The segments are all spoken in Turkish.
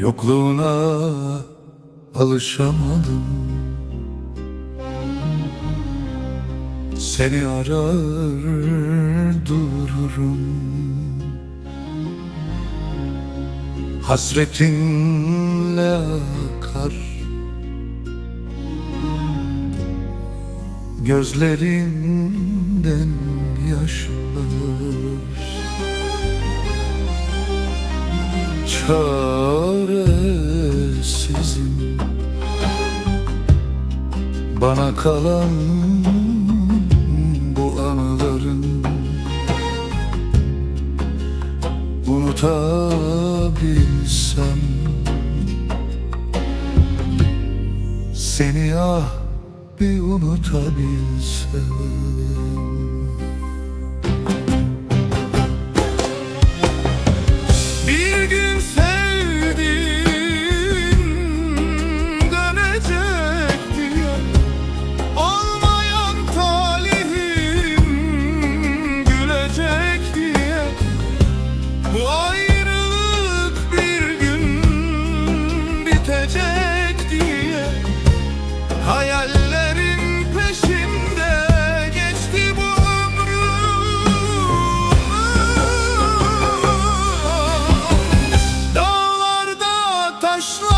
Yokluğuna alışamadım. Seni arar dururum. Hasretinle akar. Gözlerinden yaşlar Çaresizim. Bana kalan bu anıların Unutabilsem Seni ah bir unutabilsem Пройшло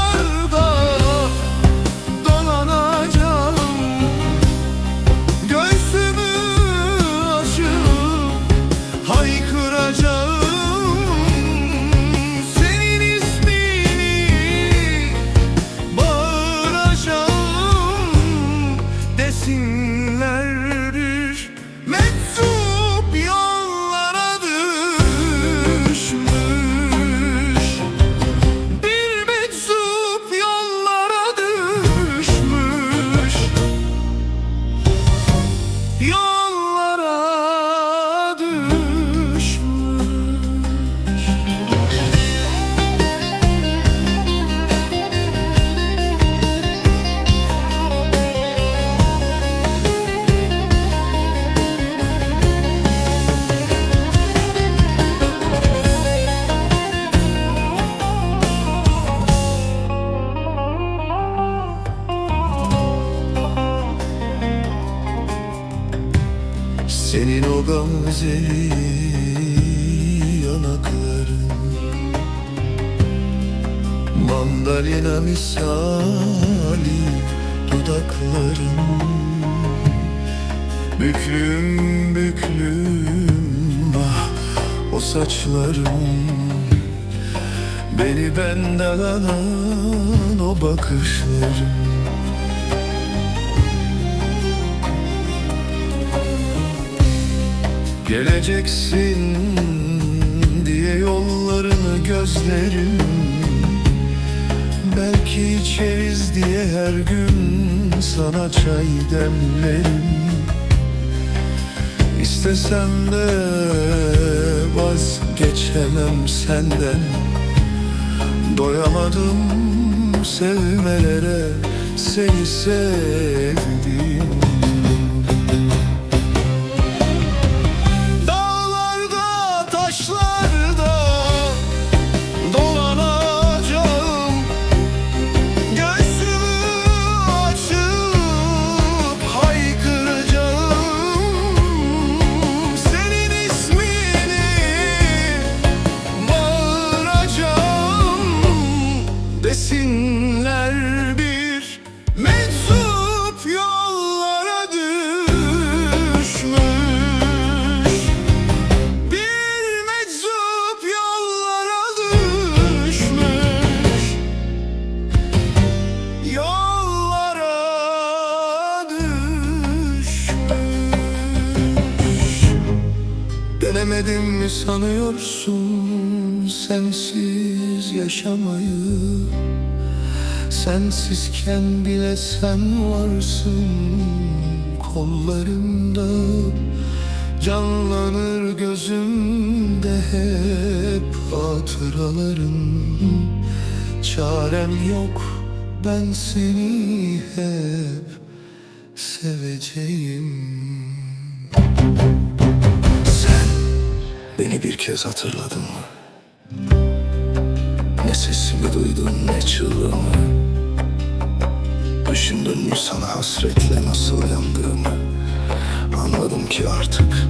o gamzeli yanakların. Mandalina misali dudakların. Büklüm büklüm ah o saçların Beni benden alan o bakışların Geleceksin diye yollarını gözlerim. Belki içeriz diye her gün sana çay demlerim. İstesem de vazgeçemem senden. Doyamadım sevmelere seni sevdim Denemedim mi sanıyorsun sensiz yaşamayı? Sensizken bile sen varsın kollarımda. Canlanır gözümde hep hatıraların. Çarem yok ben seni hep seveceğim beni bir kez hatırladın mı? Ne sesimi duydun ne çığlığımı Düşündün mü sana hasretle nasıl yandığımı Anladım ki artık